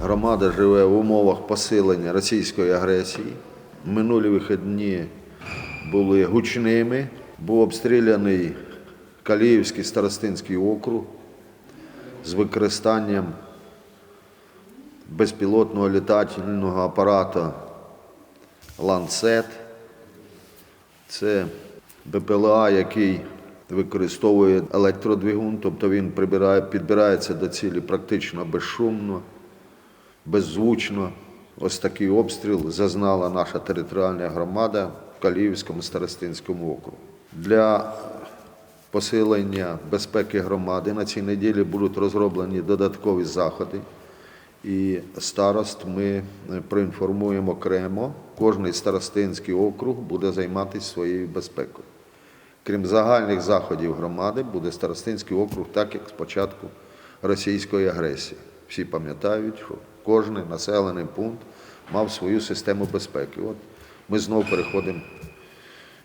Громада живе в умовах посилення російської агресії. Минулі вихідні були гучними. Був обстріляний Каліївський старостинський округ з використанням безпілотного літательного апарату Ланцет. Це БПЛА, який використовує електродвигун, тобто він підбирається до цілі практично безшумно, беззвучно. Ось такий обстріл зазнала наша територіальна громада в Каліївському старостинському округу. Для посилення безпеки громади на цій неділі будуть розроблені додаткові заходи. І старост ми е, проінформуємо окремо. Кожний старостинський округ буде займатися своєю безпекою. Крім загальних заходів громади, буде старостинський округ, так як спочатку російської агресії. Всі пам'ятають, що кожен населений пункт мав свою систему безпеки. От ми знову переходимо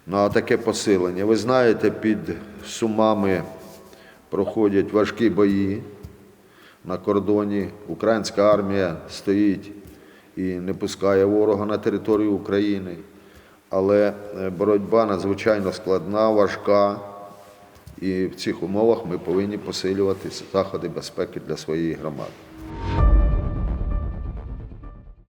на таке посилення. Ви знаєте, під Сумами проходять важкі бої на кордоні. Українська армія стоїть і не пускає ворога на територію України. Але е, боротьба надзвичайно складна, важка. І в цих умовах ми повинні посилювати заходи безпеки для своєї громади.